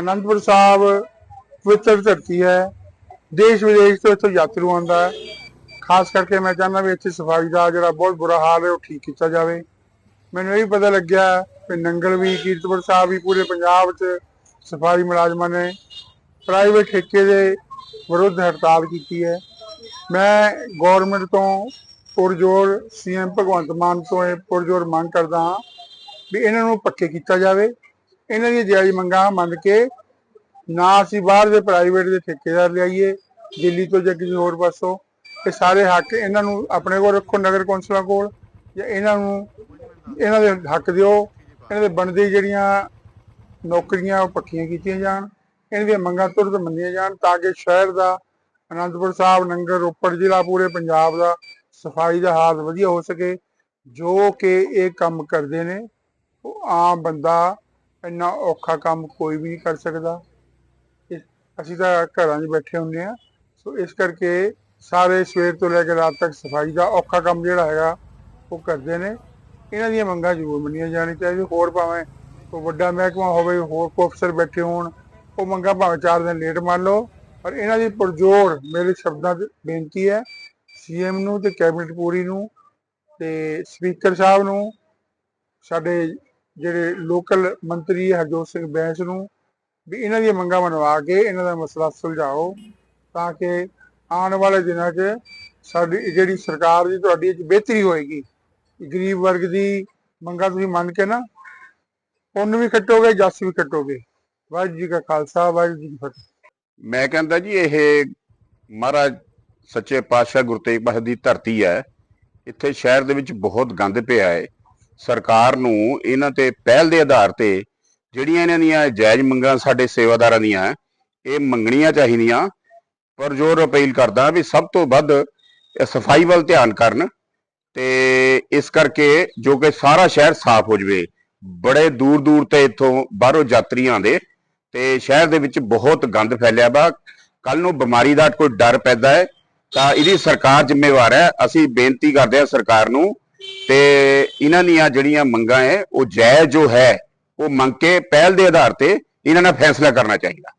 ਅਨੰਦਪੁਰ ਸਾਹਿਬ ਪਵਿੱਤਰ ਧਰਤੀ ਹੈ। ਦੇਸ਼ ਵਿਦੇਸ਼ ਤੋਂ ਇੱਥੋਂ ਯਾਤਰੂ ਆਉਂਦਾ ਹੈ। ਖਾਸ ਕਰਕੇ ਮੈਂ ਚਾਹੁੰਦਾ ਵੀ ਇੱਥੇ ਸਫ਼ਾਈ ਦਾ ਜਿਹੜਾ ਬਹੁਤ ਬੁਰਾ ਹਾਲ ਹੈ, ਉਹ ਠੀਕ ਕੀਤਾ ਜਾਵੇ। ਮੈਨੂੰ ਇਹ ਵੀ ਪਤਾ ਲੱਗਿਆ ਕਿ ਨੰਗਲ ਵੀ, ਕੀਰਤਪੁਰ ਸਾਹਿਬ ਵੀ ਪੂਰੇ ਪੰਜਾਬ 'ਚ ਸਫ਼ਾਈ ਮੁਲਾਜ਼ਮਾਂ ਨੇ ਪ੍ਰਾਈਵੇਟ ਠੇਕੇ ਦੇ ਵਿਰੁੱਧ ਹੜਤਾਲ ਕੀਤੀ ਹੈ। ਮੈਂ ਗਵਰਨਮੈਂਟ ਤੋਂ ਪੁਰਜੋਰ ਸੀਐਮ ਭਗਵੰਤ ਮਾਨ ਤੋਂ ਇਹ ਪੁਰਜੋਰ ਮੰਗ ਕਰਦਾ ਹਾਂ ਵੀ ਇਹਨਾਂ ਨੂੰ ਪੱਕੇ ਕੀਤਾ ਜਾਵੇ। ਇਹਨਾਂ ਦੀਆਂ ਜਾਇਜ਼ ਮੰਗਾਂ ਮੰਨ ਕੇ ਨਾ ਅਸੀਂ ਬਾਹਰ ਦੇ ਪ੍ਰਾਈਵੇਟ ਦੇ ਠੇਕੇਦਾਰ ਲਿਆਈਏ, ਦਿੱਲੀ ਤੋਂ ਜਾਂ ਕਿਸੇ ਹੋਰ ਪਾਸੋਂ ਇਹ ਸਾਰੇ ਹੱਕ ਇਹਨਾਂ ਨੂੰ ਆਪਣੇ ਕੋਲ ਰੱਖੋ ਨਗਰ ਕੌਂਸਲਾਂ ਕੋਲ, ਜਾਂ ਇਹਨਾਂ ਨੂੰ, ਇਹਨਾਂ ਦੇ ਹੱਕ ਦਿਓ, ਇਹਨਾਂ ਦੇ ਬਣਦੀ ਜਿਹੜੀਆਂ ਨੌਕਰੀਆਂ ਉਹ ਪੱਕੀਆਂ ਕੀਤੀਆਂ ਜਾਣ, ਇਹਨਾਂ ਦੀਆਂ ਮੰਗਾਂ ਤੁਰੰਤ ਮੰਨੀਆਂ ਜਾਣ ਤਾਂ ਕਿ ਸ਼ਹਿਰ ਦਾ ਅਨੰਦਪੁਰ ਸਾਹਿਬ ਨੰਗਲ ਰੋਪੜ ਜ਼ਿਲ੍ਹਾ ਪੂਰੇ ਪੰਜਾਬ ਦਾ ਸਫ਼ਾਈ ਦਾ ਹਾਲ ਵਧੀਆ ਹੋ ਸਕੇ, ਜੋ ਕਿ ਇਹ ਕੰਮ ਕਰਦੇ ਨੇ, ਉਹ ਆਮ ਬੰਦਾ ਇੰਨਾ ਔਖਾ ਕੰਮ ਕੋਈ ਵੀ ਨਹੀਂ ਕਰ ਸਕਦਾ। ਅਸੀਂ ਤਾਂ ਘਰਾਂ 'ਚ ਬੈਠੇ ਹੁੰਦੇ ਆ ਸੋ ਇਸ ਕਰਕੇ ਸਾਰੇ ਸਵੇਰ ਤੋਂ ਲੈ ਕੇ ਰਾਤ ਤੱਕ ਸਫ਼ਾਈ ਦਾ ਔਖਾ ਕੰਮ ਜਿਹੜਾ ਹੈਗਾ, ਉਹ ਕਰਦੇ ਨੇ। ਇਹਨਾਂ ਦੀਆਂ ਮੰਗਾਂ ਜ਼ਰੂਰ ਮੰਨੀਆਂ ਜਾਣੀਆਂ ਚਾਹੀਦੀਆਂ। ਹੋਰ ਭਾਵੇਂ ਕੋਈ ਵੱਡਾ ਮਹਿਕਮਾ ਹੋਵੇ, ਹੋਰ ਕੋਈ ਅਫਸਰ ਬੈਠੇ ਹੋਣ, ਉਹ ਮੰਗਾਂ ਭਾਵੇਂ ਚਾਰ ਦਿਨ ਲੇਟ ਮੰਨ ਲਓ। ਪਰ ਇਹਨਾਂ ਦੀ ਪੁਰਜੋਰ ਮੇਰੇ ਸ਼ਬਦਾਂ 'ਚ ਬੇਨਤੀ ਹੈ ਸੀਐਮ ਨੂੰ ਤੇ ਕੈਬਨਿਟ ਪੂਰੀ ਨੂੰ ਤੇ ਸਪੀਕਰ ਸਾਹਿਬ ਨੂੰ, ਸਾਡੇ ਜਿਹੜੇ ਲੋਕਲ ਮੰਤਰੀ ਹਰਜੋਤ ਸਿੰਘ ਬੈਂਸ ਨੂੰ, ਵੀ ਇਹਨਾਂ ਦੀਆਂ ਮੰਗਾਂ ਮਨਵਾ ਕੇ ਇਹਨਾਂ ਦਾ ਮਸਲਾ ਸੁਲਝਾਓ, ਤਾਂ ਕਿ ਆਉਣ ਵਾਲੇ ਦਿਨਾਂ 'ਚ ਸਾਡੀ, ਜਿਹੜੀ ਸਰਕਾਰ ਦੀ ਤੁਹਾਡੀ ਇਹ ਬਿਹਤਰੀ ਹੋਏਗੀ ਗਰੀਬ ਵਰਗ ਦੀ ਮੰਗਾਂ ਤੁਸੀਂ ਮੰਨ ਕੇ ਨਾ ਉਹਨੂੰ ਵੀ ਕੱਟੋਗੇ, ਜੱਸ ਵੀ ਕੱਟੋਗੇ। ਵਾਹਿਗੁਰੂ ਜੀ ਕਾ ਖਾਲਸਾ, ਵਾਹਿਗੁਰੂ ਜੀ ਕੀ ਫਤਿਹ। ਮੈਂ ਕਹਿੰਦਾ ਜੀ, ਇਹ ਮਹਾਰਾਜ ਸੱਚੇ ਪਾਤਸ਼ਾਹ ਗੁਰੂ ਤੇਗ ਬਹਾਦਰ ਦੀ ਧਰਤੀ ਹੈ। ਇੱਥੇ ਸ਼ਹਿਰ ਦੇ ਵਿੱਚ ਬਹੁਤ ਗੰਦ ਪਿਆ ਹੈ। ਸਰਕਾਰ ਨੂੰ ਇਹਨਾਂ ਤੇ ਪਹਿਲ ਦੇ ਆਧਾਰ ਤੇ ਜਿਹੜੀਆਂ ਇਹਨਾਂ ਦੀਆਂ ਜਾਇਜ਼ ਮੰਗਾਂ ਸਾਡੇ ਸੇਵਾਦਾਰਾਂ ਦੀਆਂ, ਇਹ ਮੰਗਣੀਆਂ ਚਾਹੀਦੀਆਂ। ਪਰ ਜੋਰ ਅਪੀਲ ਕਰਦਾ ਵੀ ਸਭ ਤੋਂ ਵੱਧ ਸਫ਼ਾਈ ਵੱਲ ਧਿਆਨ ਕਰਨ ਤੇ ਇਸ ਕਰਕੇ ਜੋ ਕਿ ਸਾਰਾ ਸ਼ਹਿਰ ਸਾਫ਼ ਹੋ ਜਵੇ, ਬੜੇ ਦੂਰ ਦੂਰ ਤੇ ਇੱਥੋਂ ਬਾਹਰੋਂ ਯਾਤਰੀ ਆਉਂਦੇ ਤੇ ਸ਼ਹਿਰ ਦੇ ਵਿੱਚ ਬਹੁਤ ਗੰਦ ਫੈਲਿਆ ਵਾ। ਕੱਲ ਨੂੰ ਬਿਮਾਰੀ ਦਾ ਕੋਈ ਡਰ ਪੈਦਾ ਹੈ ਤਾਂ ਇਹਦੀ ਸਰਕਾਰ ਜ਼ਿੰਮੇਵਾਰ ਹੈ। ਅਸੀਂ ਬੇਨਤੀ ਕਰਦੇ ਹਾਂ ਸਰਕਾਰ ਨੂੰ ਤੇ ਇਹਨਾਂ ਦੀਆਂ ਜਿਹੜੀਆਂ ਮੰਗਾਂ ਹੈ, ਉਹ ਜਾਇਜ਼ ਜੋ ਹੈ, ਉਹ ਮੰਗ ਕੇ ਪਹਿਲ ਦੇ ਆਧਾਰ ਤੇ ਇਹਨਾਂ ਨਾਲ ਫੈਸਲਾ ਕਰਨਾ ਚਾਹੀਦਾ।